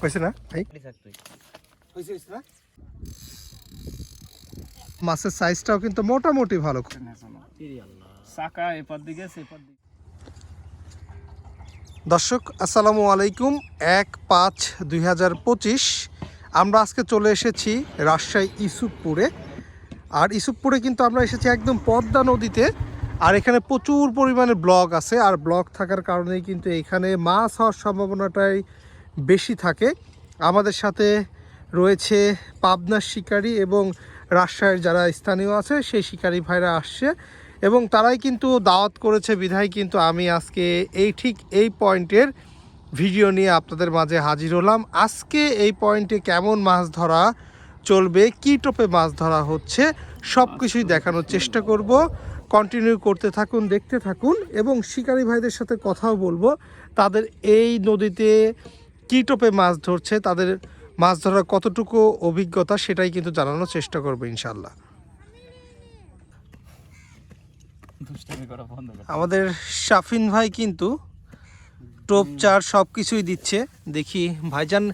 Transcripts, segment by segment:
হয়েছে না? ভাই? মাছের সাইজটাও কিন্তু মোটামুটি ভালো। চাকা এপার দিকে সেপার দিকে। দর্শক আসসালামু আলাইকুম। এক পাঁচ দুই হাজার পঁচিশ। আমরা আজকে চলে এসেছি রাজশাহী ইসুপপুরে আর ইসুপপুরে কিন্তু আমরা এসেছি একদম পদ্মা নদীতে। আর এখানে প্রচুর পরিমাণে ব্লক আছে, আর ব্লক থাকার কারণেই কিন্তু এখানে মাছ হওয়ার সম্ভাবনাটাই বেশি থাকে। আমাদের সাথে রয়েছে পাবনার শিকারী এবং রাজশাহীর যারা স্থানীয় আছে, সেই শিকারী ভাইরা আসছে এবং তারাই কিন্তু দাওয়াত করেছে বিধায় কিন্তু আমি আজকে এই ঠিক এই পয়েন্টের ভিডিও নিয়ে আপনাদের মাঝে হাজির হলাম। আজকে এই পয়েন্টে কেমন মাছ ধরা চলবে, কী টোপে মাছ ধরা হচ্ছে সব কিছুই দেখানোর চেষ্টা করব। কন্টিনিউ করতে থাকুন দেখতে থাকুন এবং শিকারী ভাইদের সাথে কথাও বলব। তাদের এই নদীতে কী টোপে মাছ ধরছে তাদের মাছ ধরার কতটুকু অভিজ্ঞতা সেটাই কিন্তু জানানোর চেষ্টা করব ইনশাল্লাহ আমাদের শাফিন ভাই কিন্তু টোপ চার সব কিছুই দিচ্ছে। দেখি ভাইজান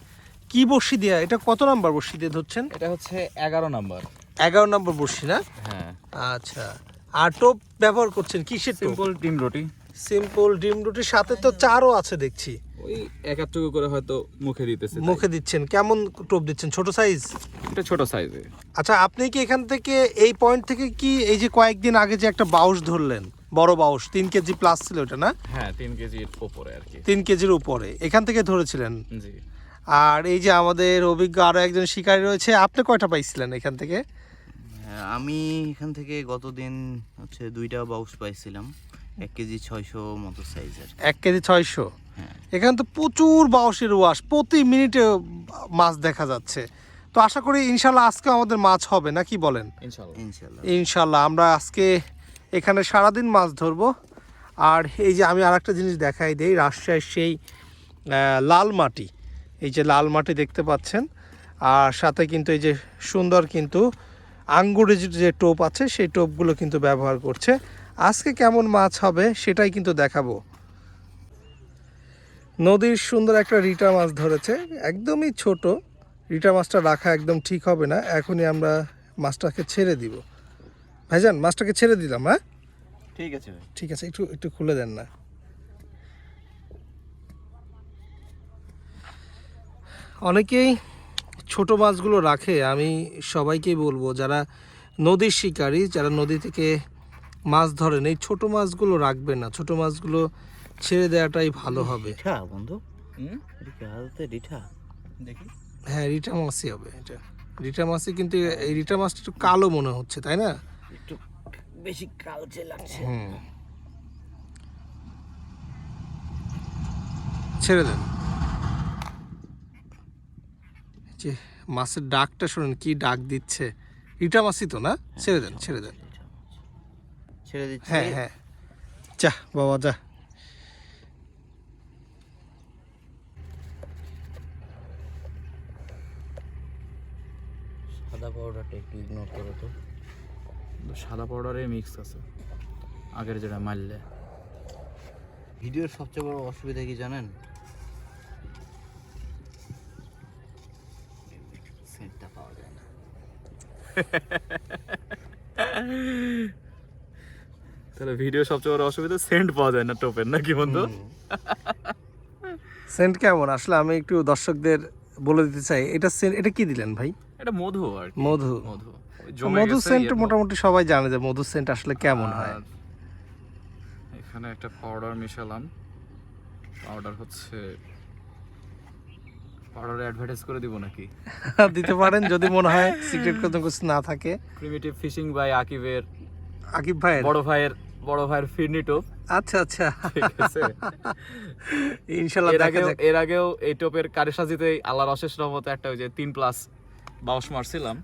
কি বর্ষি দেয়া এটা কত নাম্বার বর্ষি দিয়ে ধরছেন? এটা হচ্ছে এগারো নাম্বার। এগারো নম্বর বর্ষি না? হ্যাঁ। আচ্ছা। আর টোপ ব্যবহার করছেন কিসের সিম্পল ডিম রুটি। সিম্পল ডিম রুটির সাথে তো চারও আছে দেখছি। ওই এক টুকু করে হয়তো মুখে দিতেছে মুখে দিচ্ছেন। কেমন টোপ দিচ্ছেন? ছোট সাইজ এটা ছোট সাইজে আচ্ছা আপনি কি এখান থেকে এই পয়েন্ট থেকে কি এই যে কয়েকদিন আগে যে একটা বাউস ধরলেন বড় বাউস তিন কেজি প্লাস ছিল ওটা না? হ্যাঁ তিন কেজির উপরে আর কি। তিন কেজির উপরে। এখান থেকে ধরেছিলেন। জি। আর এই যে আমাদের অভিজ্ঞ আরও একজন শিকারী রয়েছে আপনি কয়টা পাইছিলেন এখান থেকে? হ্যাঁ, আমি এখান থেকে গতদিন হচ্ছে দুইটা বাউস পাইছিলাম। এক কেজি ছয়শো মতো সাইজের এক কেজি ছয়শো? হ্যাঁ। এখানে তো প্রচুর বাউসের ওয়াশ প্রতি মিনিটে মাছ দেখা যাচ্ছে। তো আশা করি ইনশাল্লাহ আজকে আমাদের মাছ হবে না কি বলেন? ইনশাল্লাহ। আমরা আজকে এখানে সারাদিন মাছ ধরবো। আর এই যে আমি আরেকটা জিনিস দেখাই দিই রাজশাহীর সেই লাল মাটি। এই যে লাল মাটি দেখতে পাচ্ছেন। আর সাথে কিন্তু এই যে সুন্দর কিন্তু আঙ্গুরের যে টোপ আছে সেই টোপগুলো কিন্তু ব্যবহার করছে। আজকে কেমন মাছ হবে সেটাই কিন্তু দেখাবো। নদীর সুন্দর একটা রিটা মাছ ধরেছে একদমই ছোট। রিটা মাছটা রাখা একদম ঠিক হবে না এখনই আমরা মাছটাকে ছেড়ে দিব। ভাইজান মাছটাকে ছেড়ে দিলাম হ্যাঁ? ঠিক আছে ঠিক আছে একটু একটু খুলে দেন না। অনেকেই ছোট মাছগুলো রাখে আমি সবাইকেই বলব যারা নদীর শিকারী যারা নদী থেকে মাছ ধরেন এই ছোট মাছগুলো রাখবে না। ছোট মাছগুলো ছেড়ে দেওয়াটাই ভালো হবে। বন্ধু। রিঠা। দেখি। হ্যাঁ রিটা মাছই হবে এটা। রিটা মাছই কিন্তু এই রিটা মাছটা একটু কালো মনে হচ্ছে তাই না? একটু বেশি কালচে লাগছে। হুম। ছেড়ে দেন। যে মাছের ডাকটা শুনুন কি ডাক দিচ্ছে? ইটা মাছই তো না? ছেড়ে দেন ছেড়ে দেন। ছেড়ে দিচ্ছি? হ্যাঁ হ্যাঁ। যা বাবা যা। সাদা পাউডারটা একটু ইগনোর করো তো। সাদা পাউডারে মিক্স আছে। আগের যেটা মারলে। ভিডিওর সবচেয়ে বড় অসুবিধা কি জানেন সেন্টটা পাওয়া যায় না তাহলে ভিডিও সবচেয়ে বড় অসুবিধা সেন্ট পাওয়া যায় না টোপের নাকি বন্ধু? সেন্ট কেমন? আসলে আমি একটু দর্শকদের বলে দিতে চাই এটা সেন্ট এটা কি দিলেন ভাই? এটা মধু আর কি। মধু। মধু। মধু সেন্ট মোটামুটি সবাই জানে যে মধু সেন্ট আসলে কেমন হয়। এখানে একটা পাউডার মিশালাম। পাউডার হচ্ছে পাউডারে অ্যাডভার্টাইজ করে দিব নাকি? দিতে পারেন যদি মনে হয় সিক্রেট কোনো কিছু না থাকে। প্রিমিটিভ ফিশিং বাই আকিবের আকিব ভাই বড় ভাইয়ের বড় ভাইয়ের আচ্ছা আচ্ছা। ইনশাল্লাহ এর আগেও এর আগেও এই টোপের কারেসাজিতে আল্লাহর অশেষ রহমতে একটা ওই যে তিন প্লাস বাউস মারছিলাম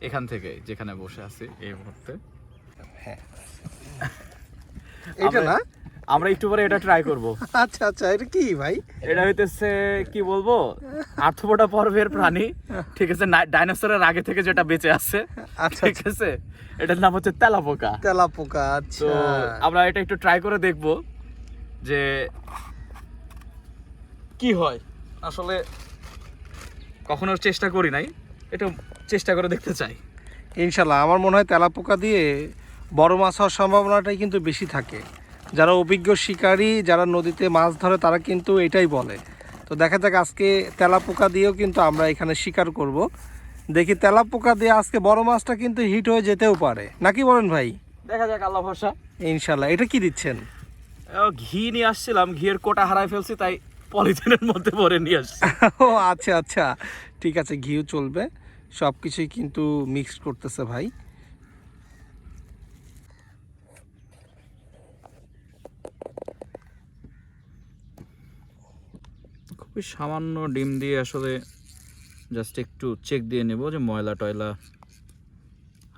এখান থেকে যেখানে বসে আছি এই মুহূর্তে। এটা না? আমরা একটু পরে এটা ট্রাই করব। আচ্ছা আচ্ছা এটা কি ভাই? এটা হইতেছে কি বলব? আর্থপোটা পর্বের প্রাণী। ঠিক আছে ডাইনোসরের আগে থেকে যেটা বেঁচে আছে। আচ্ছা ঠিক আছে? এটার নাম হচ্ছে তেলাপোকা। তেলা পোকা তো আচ্ছা। আমরা এটা একটু ট্রাই করে দেখব যে কি হয়। আসলে কখনো চেষ্টা করি নাই এটা চেষ্টা করে দেখতে চাই। ইনশাল্লাহ আমার মনে হয় তেলাপোকা দিয়ে বড় মাছ হওয়ার সম্ভাবনাটাই কিন্তু বেশি থাকে। যারা অভিজ্ঞ শিকারী যারা নদীতে মাছ ধরে তারা কিন্তু এটাই বলে। তো দেখা যাক আজকে তেলাপোকা দিয়েও কিন্তু আমরা এখানে শিকার করব। দেখি তেলাপোকা দিয়ে আজকে বড় মাছটা কিন্তু হিট হয়ে যেতেও পারে। নাকি বলেন ভাই? দেখা যাক আল্লাহ ভরসা। ইনশাল্লাহ। এটা কি দিচ্ছেন? ও, ঘি নিয়ে আসছিলাম। ঘিয়ের কোটা হারাই ফেলছি তাই পলিথিনের মধ্যে ভরে নিয়ে আসছি। ও আচ্ছা আচ্ছা। ঠিক আছে ঘিও চলবে। সব কিছুই কিন্তু মিক্সড করতেছে ভাই। খুবই সামান্য ডিম দিয়ে আসলে জাস্ট একটু চেক দিয়ে নেব যে ময়লা টয়লা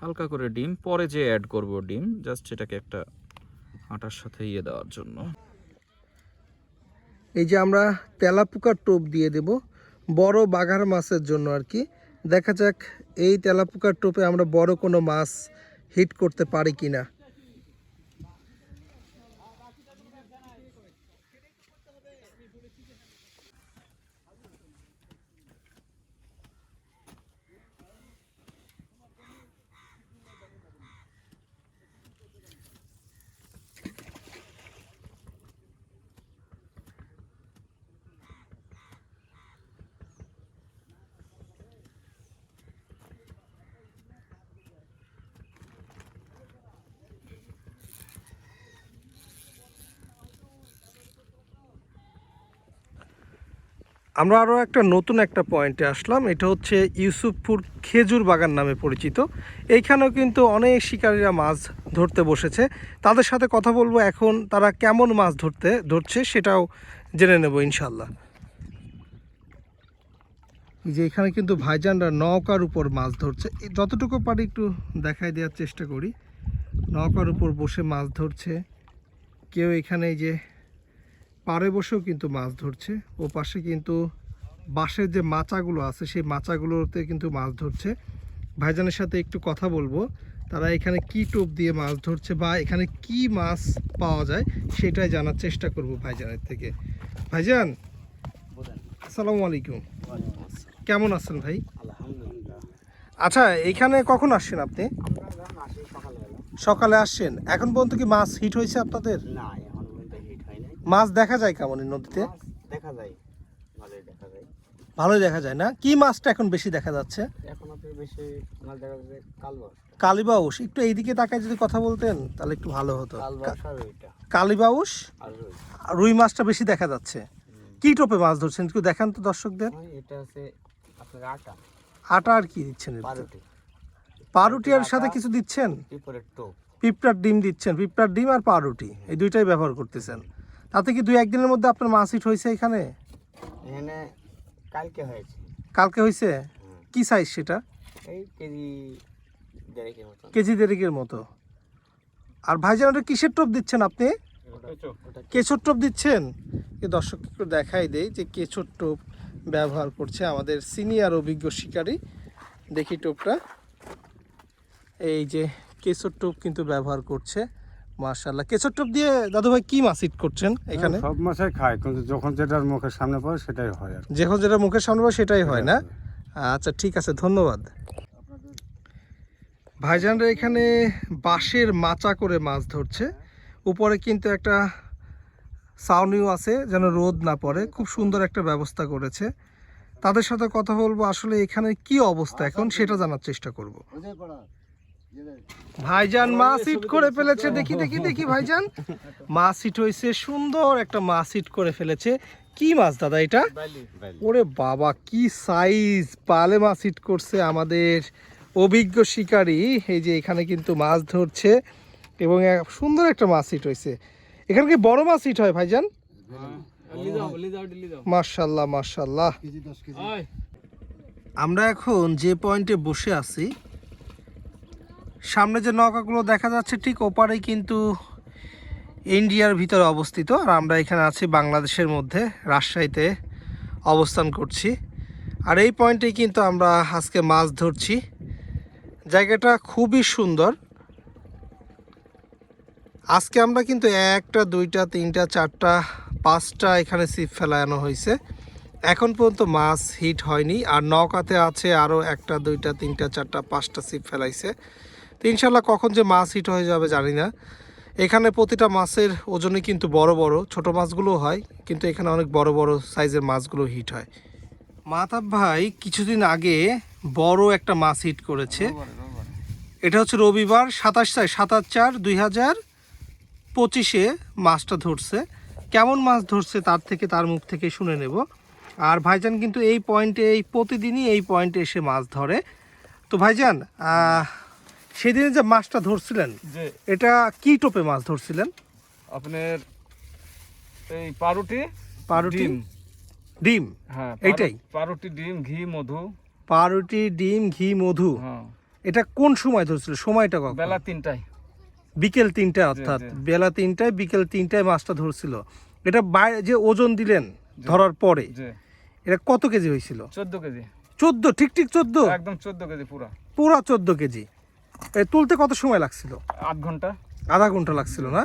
হালকা করে ডিম, পরে যে অ্যাড করব ডিম জাস্ট এটাকে একটা আটার সাথে ইয়ে দেওয়ার জন্য। এই যে আমরা তেলাপোকার টোপ দিয়ে দেব, বড় বাঘার মাছের জন্য আর কি। দেখা যাক এই তেলাপোকার টোপে আমরা বড় কোনো মাছ হিট করতে পারি কিনা। আমরা আরও একটা নতুন একটা পয়েন্টে আসলাম। এটা হচ্ছে ইউসুফপুর খেজুর বাগান নামে পরিচিত। এইখানেও কিন্তু অনেক শিকারীরা মাছ ধরতে বসেছে। তাদের সাথে কথা বলব এখন তারা কেমন মাছ ধরতে, ধরছে সেটাও জেনে নেব ইনশাল্লাহ যে এখানে কিন্তু ভাইজানরা নৌকার উপর মাছ ধরছে। যতটুকু পারি একটু দেখাই দেওয়ার চেষ্টা করি। নৌকার উপর বসে মাছ ধরছে। কেউ এখানে যে পাড়ে বসেও কিন্তু মাছ ধরছে। ও পাশে কিন্তু বাঁশের যে মাচাগুলো আছে সেই মাচাগুলোতে কিন্তু মাছ ধরছে। ভাইজানের সাথে একটু কথা বলব। তারা এখানে কি টোপ দিয়ে মাছ ধরছে বা এখানে কি মাছ পাওয়া যায় সেটাই জানার চেষ্টা করব ভাইজানের থেকে। ভাইজান আসসালামু আলাইকুম। কেমন আছেন ভাই? আচ্ছা এখানে কখন আসছেন আপনি? সকালে আসছেন। এখন পর্যন্ত কি মাছ হিট হয়েছে আপনাদের? না এখন পর্যন্ত হিট হয় নাই মাছ দেখা যায় কেমন এই নদীতে? দেখা যায় ভালোই দেখা যায়। ভালোই দেখা যায় না? কি মাছটা এখন বেশি দেখা যাচ্ছে? এখন আপনার বেশি মাছ দেখা যাচ্ছে কালবাস কালিবাউস একটু এইদিকে তাকায় যদি কথা বলতেন তাহলে একটু ভালো হতো। কালিবাউস আর রুই। মাছটা বেশি দেখা যাচ্ছে। কি টোপে মাছ ধরছেন? একটু দেখান তো দর্শকদের। এটা আছে আপনার আটা। আটা আর কি দিচ্ছেন পাউরুটি আর সাথে কিছু দিচ্ছেন? পিঁপড়ার ডিম দিচ্ছেন। পিঁপড়ার ডিম আর পাউরুটি এই দুইটাই ব্যবহার করতেছেন। তাতে কি দুই একদিনের মধ্যে আপনার মাছ হিট হয়েছে এখানে? এখানে কালকে হয়েছে। কালকে হয়েছে? কি সাইজ সেটা? এই কেজি দেড়েকের মতন কেজি দেড়েকের মতো। আর ভাইজান ওটা কিসের টোপ দিচ্ছেন আপনি? কেঁচোর টোপ দিচ্ছেন? এ দর্শক একটু দেখাই দেয় যে কেঁচোর টোপ ব্যবহার করছে আমাদের সিনিয়র অভিজ্ঞ শিকারী। দেখি টোপটা। এই যে কেঁচোর টোপ কিন্তু ব্যবহার করছে। মার্শাল্লাহ কেঁচোর টোপ দিয়ে দাদু ভাই কি মাছ হিট করছেন এখানে? সব মাছই খায় কিন্তু যখন যেটার মুখের সামনে পড়ে সেটাই হয় আর যখন যেটা মুখের সামনে পায় সেটাই হয় না? আচ্ছা ঠিক আছে ধন্যবাদ। ভাইজানরা এখানে বাঁশের মাচা করে মাছ ধরছে। উপরে কিন্তু একটা সাউনিও আছে যেন রোদ না পড়ে। খুব সুন্দর একটা ব্যবস্থা করেছে। তাদের সাথে কথা বলব আসলে এখানে কি অবস্থা এখন সেটা জানার চেষ্টা করব। ভাইজান মাছ হিট করে ফেলেছে। দেখি দেখি দেখি ভাইজান। মাছ হিট হয়েছে সুন্দর একটা মাছ হিট করে ফেলেছে। কি মাছ দাদা এটা? ওরে বাবা কি সাইজ পালে মাছ হিট করছে আমাদের অভিজ্ঞ শিকারী। এই যে এখানে কিন্তু মাছ ধরছে এবং সুন্দর একটা মাছ হিট হয়েছে এখানে কি বড় মাছ হিট হয় ভাইজান? মার্শাল্লাহ মার্শাল্লাহ আমরা এখন যে পয়েন্টে বসে আছি সামনে যে নৌকাগুলো দেখা যাচ্ছে ঠিক ওপারেই কিন্তু ইন্ডিয়ার ভিতরে অবস্থিত, আর আমরা এখানে আছি বাংলাদেশের মধ্যে, রাজশাহীতে অবস্থান করছি। আর এই পয়েন্টেই কিন্তু আমরা আজকে মাছ ধরছি। জায়গাটা খুবই সুন্দর। আজকে আমরা কিন্তু একটা, দুইটা, তিনটা, চারটা, পাঁচটা এখানে ছিপ ফেলানো হয়েছে। এখন পর্যন্ত মাছ হিট হয়নি, আর নৌকাতে আছে আরও একটা, দুইটা, তিনটা, চারটা, পাঁচটা সিপ ফেলাইছে। তো ইনশাল্লাহ কখন যে মাছ হিট হয়ে যাবে জানি না। এখানে প্রতিটা মাছের ওজনে কিন্তু বড় বড়, ছোট মাছগুলো হয়, কিন্তু এখানে অনেক বড় বড় সাইজের মাছগুলো হিট হয়। মাতাব ভাই কিছুদিন আগে বড় একটা মাছ হিট করেছে। এটা হচ্ছে রবিবার, সাতাশ চার সাতাশ চার দুই হাজার পঁচিশে মাছটা ধরছে। কেমন মাছ ধরছে তার থেকে, তার মুখ থেকে শুনে নেব। আর ভাইজান কিন্তু এই পয়েন্টে, এই প্রতিদিনই এই পয়েন্টে এসে মাছ ধরে। তো ভাইজান সেদিনে যে মাছটা ধরছিলেন যে এটা কি টোপে মাছ ধরছিলেন? আপনার এই পাউরুটি পাউরুটি ডিম। ডিম? হ্যাঁ এইটাই? পাউরুটি ডিম ঘি মধু। পাউরুটি ডিম ঘি মধু? হ্যাঁ। এটা কোন সময় ধরছিল সময়টা কখন? বেলা তিনটায়। বিকেল তিনটায় অর্থাৎ জি। বেলা তিনটায় বিকেল তিনটায় মাছটা ধরছিল। এটা বাইরে যে ওজন দিলেন ধরার পরে যে এটা কত কেজি হয়েছিল? চোদ্দ কেজি। চোদ্দ ঠিক ঠিক চোদ্দ? একদম চোদ্দ কেজি পুরা। পুরা চোদ্দ কেজি। তুলতে কত সময় লাগছিল? আধ ঘণ্টা। আধা ঘণ্টা লাগছিল না?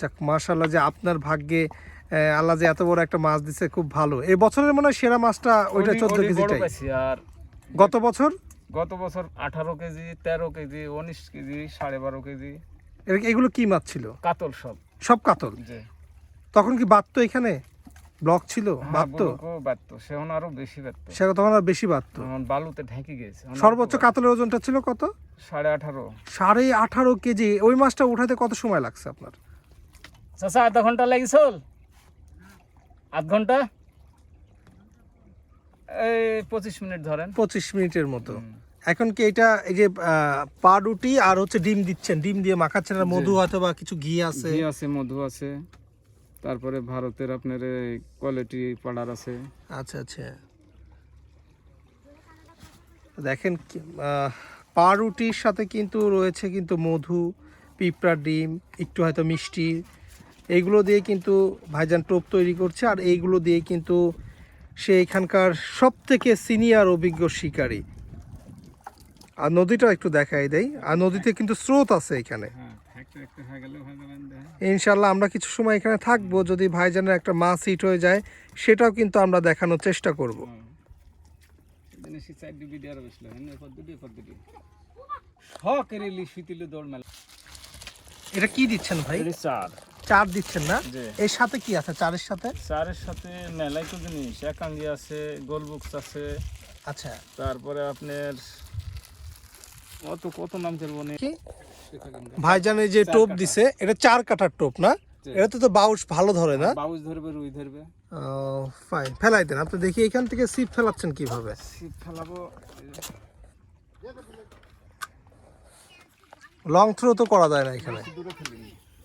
যাক মার্শাল্লাহ যে আপনার ভাগ্যে আল্লাহ যে এত বড় একটা মাছ দিছে খুব ভালো। এই বছরের মনে হয় সেরা মাছটা ওইটা চোদ্দ কেজিটাই আর গত বছর? গত বছর আঠারো কেজি তেরো কেজি উনিশ কেজি সাড়ে বারো কেজি। এগুলো কি মাছ ছিল? কাতল সব। সব কাতল? তখন কি বাদ তো এখানে? ব্লক ছিল হ্যাঁ বাড়তো বাড়তো সেখন আরও বেশি বাড়তো সে তখন আর বেশি বাড়তো বালুতে ঢেকে গেছে সর্বোচ্চ কাতলের ওজনটা ছিল কত। সাড়ে আঠারো। সাড়ে আঠারো কেজি। ওই মাছটা উঠাতে কত সময় লাগছে আপনার? চাচা আধা ঘণ্টা লাগিছিল আধ ঘণ্টা? এই পঁচিশ মিনিট ধরেন। পঁচিশ মিনিটের মতো। এখন কি এটা এই যে আহ, পা রুটি আর হচ্ছে ডিম দিচ্ছেন? ডিম দিয়ে মাখাচ্ছেন আর মধু হয়তো বা কিছু ঘি আছে? ঘি আছে মধু আছে। তারপরে ভারতের আপনার কোয়ালিটি পাউডার আছে। আচ্ছা আচ্ছা। দেখেন পাউরুটির সাথে কিন্তু রয়েছে কিন্তু মধু পিঁপড়া ডিম একটু হয়তো মিষ্টি। এইগুলো দিয়ে কিন্তু ভাইজান টোপ তৈরি করছে আর এইগুলো দিয়ে কিন্তু সে এখানকার সব থেকে সিনিয়র অভিজ্ঞ শিকারী। আর নদীটা একটু দেখাই দেয় আর নদীতে কিন্তু স্রোত আছে এখানে। হ্যাঁ ইনশাল্লাহ আমরা কিছু সময় এখানে থাকব যদি ভাইজানের একটা মাছ হিট হয়ে যায় সেটাও কিন্তু আমরা দেখানোর চেষ্টা করব। হ্যাঁ। এটা কি দিচ্ছেন ভাই? চার। চার দিচ্ছেন না। এর সাথে কি আছে? চারের সাথে? চারের সাথে মেলাই তো জিনিস একাঙ্গি আছে গোলবুক্স আছে। আচ্ছা। তারপরে আপনার কত কত নাম করব নে? কি? ভাইজান এই যে টোপ দিছে এটা চার কাটার টোপ না? জি। এটা তো বাউস ভালো ধরে না? বাউস ধরবে রুই ধরবে। ফাইন ফেলাই দেন। আপনি দেখি এখান থেকে সিপ ফেলাচ্ছেন কীভাবে? ছিপ ফেলাবো লং থ্রো তো করা যায় না এখানে।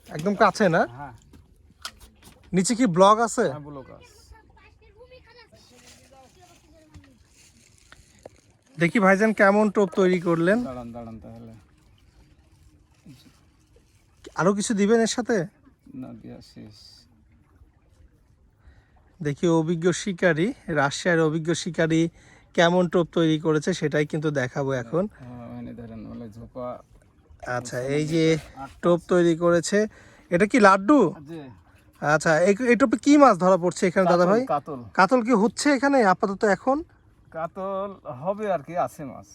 একদম কাছে না? হ্যাঁ। নিচে কি ব্লক আছে? হ্যাঁ বলো কাজ দেখি ভাইজান কেমন টোপ তৈরি করলেন। দাঁড়ান দাঁড়ান তাহলে। আরও কিছু দিবেন এর সাথে? না দিয়া শেষ। দেখি অভিজ্ঞ শিকারী রাশিয়ার অভিজ্ঞ শিকারী কেমন টোপ তৈরি করেছে সেটাই কিন্তু দেখাবো এখন। হ্যাঁ ঝোপা। আচ্ছা এই যে টোপ তৈরি করেছে এটা কি লাড্ডু? আচ্ছা এই- এই টোপে কি মাছ ধরা পড়ছে এখানে দাদা ভাই? কাতল। কাতল কি হচ্ছে এখানে আপাতত এখন? কাতল হবে আর কি আছে মাছ।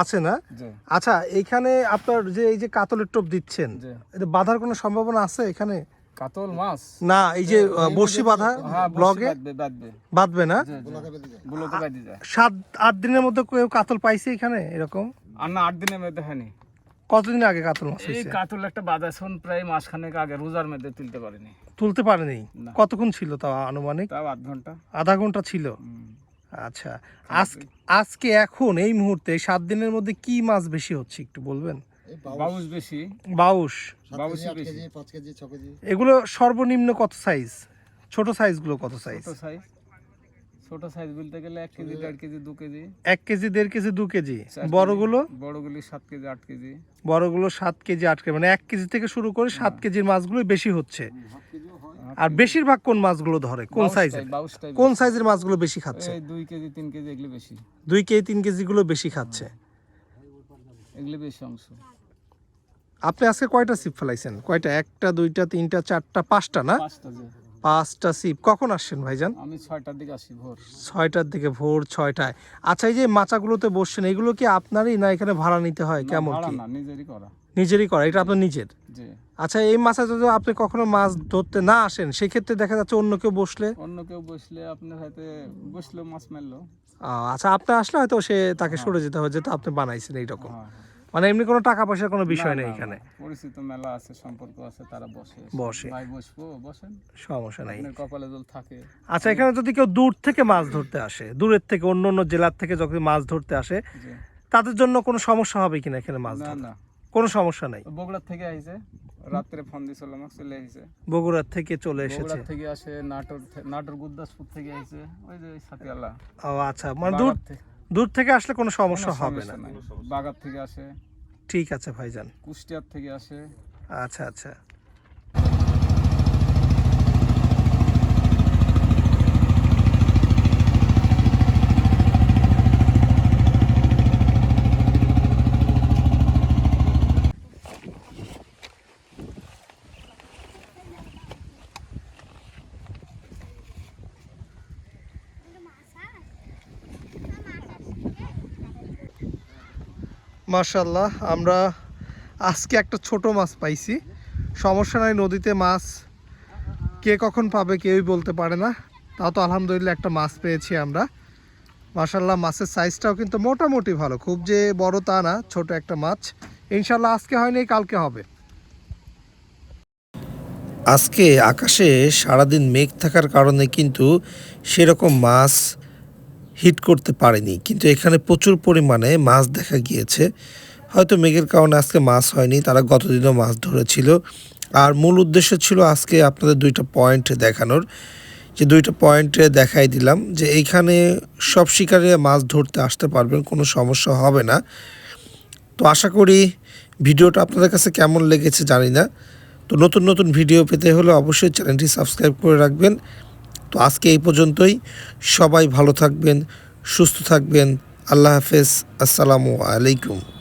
আছে না? আচ্ছা এখানে আপনার যে এই যে কাতলের টোপ দিচ্ছেন। এটা বাঁধার কোনো সম্ভাবনা আছে এখানে? কাতল মাছ? না এই যে বড়শি বাঁধা হ্যাঁ ব্লগে বাঁধবে না? বাঁধি সাত আট দিনের মধ্যে কেউ কাতল পাইছে এখানে এরকম? আর না আট দিনের মধ্যে হয়নি। কতদিন আগে কাতল মাছ এই কাতল একটা বাদাসন প্রায় মাসখানেক আগে রোজার মধ্যে তুলতে পারিনি। তুলতে পারেনি? কতক্ষণ ছিল তাও আনুমানিক? তাও আধ ঘণ্টা। আধা ঘণ্টা ছিল। আচ্ছা আজকে আজকে এখন এই মুহূর্তে সাত দিনের মধ্যে কি মাছ বেশি হচ্ছে একটু বলবেন? বাউস বেশি। বাউস বাউসি বেশি। এগুলো সর্বনিম্ন কত সাইজ ছোট সাইজগুলো কত সাইজ ছোট সাইজ ছোট সাইজ বলতে গেলে এক কেজি দেড় কেজি দু কেজি। এক কেজি দেড় কেজি দু কেজি? চার কেজি। বড়গুলো? বড়গুলি সাত কেজি আট কেজি। বড়গুলো সাত কেজি আট কেজি। মানে এক কেজি থেকে শুরু করে সাত কেজির মাছগুলো বেশি হচ্ছে। আর বেশিরভাগ কোন মাছগুলো ধরে? কোন সাইজের কোন সাইজের মাছগুলো বেশি খাচ্ছে? দুই কেজি তিন কেজি এগুলি বেশি। দুই কেজি তিন কেজি গুলো বেশি খাচ্ছে। এগুলি বেশি অংশ। আপনি আজকে কয়টা সিপ ফেলাইছেন? কয়টা? একটা দুইটা তিনটা চারটা পাঁচটা না? পাঁচটা সিপ কখন আসছেন ভাইজান? আমি ছয়টার দিকে আসি ভোর। ছয়টার দিকে ভোর ছয়টায়। আচ্ছা এই যে মাচাগুলোতে বসছেন এগুলো কি আপনারই না এখানে ভাড়া নিতে হয়? কেমন কি? নিজেরই করা। নিজেরই করা এটা আপনার নিজের? আচ্ছা এই মাছে যদি আপনি কখনো মাছ ধরতে না আসেন? সেক্ষেত্রে দেখা যাচ্ছে অন্য কেউ বসলে? অন্য কেউ বসলে আপনার হাতে বসল মাছ মারলো। আচ্ছা আপনি আসলে হয়তো সে তাকে সরে যেতে হবে যেটা আপনি বানাইছেন এইরকম। হ্যাঁ, হ্যাঁ। মানে এমনি কোনো টাকা পয়সার কোনো বিষয় নেই এখানে। পরিচিত মেলা আছে সম্পর্ক আছে তারা বসে। বসে। ভাই বসবো বসেন। সমস্যা নাই। কপালে জল থাকে। আচ্ছা এখানে যদি কেউ দূর থেকে মাছ ধরতে আসে দূরের থেকে অন্য অন্য জেলার থেকে যখন মাছ ধরতে আসে তাদের জন্য কোনো সমস্যা হবে কিনা এখানে মাছ না না। কোনো সমস্যা নাই। বগুড়ার থেকে আইছে রাত্রে ফোন দিছিল আমাকে চলে আইছে। বগুড়ার থেকে চলে এসেছে। বগুড়া থেকে আসে নাটোর নাটোর গুরদাসপুর থেকে আইছে ওই যে সাতিয়ালা ও আচ্ছা মানে দূর থেকে- দূর থেকে আসলে কোনো সমস্যা হবে না। বাগাত। বাগার থেকে আসে। ঠিক আছে ভাইজান। কুষ্টিয়ার থেকে আসে। আচ্ছা আচ্ছা। মাশাল্লাহ আমরা আজকে একটা ছোট মাছ পাইছি। সমস্যা নাই, নদীতে মাছ কে কখন পাবে কেউই বলতে পারে না। তাও তো আলহামদুলিল্লাহ একটা মাছ পেয়েছি আমরা। মাশাল্লাহ মাছের সাইজটাও কিন্তু মোটামুটি ভালো। খুব যে বড় তা না, ছোট একটা মাছ। ইনশাল্লাহ আজকে হয়নি কালকে হবে। আজকে আকাশে সারাদিন মেঘ থাকার কারণে কিন্তু সেরকম মাছ হিট করতে পারেনি। কিন্তু এখানে প্রচুর পরিমাণে মাছ দেখা গিয়েছে। হয়তো মেঘের কারণে আজকে মাছ হয়নি, তারা গতদিনও মাছ ধরেছিল। আর মূল উদ্দেশ্য ছিল আজকে আপনাদের দুইটা পয়েন্ট দেখানোর। যে দুইটা পয়েন্টে দেখাই দিলাম যে এইখানে সব শিকারে মাছ ধরতে আসতে পারবেন, কোনো সমস্যা হবে না। তো আশা করি ভিডিওটা আপনাদের কাছে কেমন লেগেছে জানি না। তো নতুন নতুন ভিডিও পেতে হলে অবশ্যই চ্যানেলটি সাবস্ক্রাইব করে রাখবেন। তো আজকে এই পর্যন্তই। সবাই ভালো থাকবেন সুস্থ থাকবেন। আল্লাহ হাফেজ। আসসালামু আলাইকুম।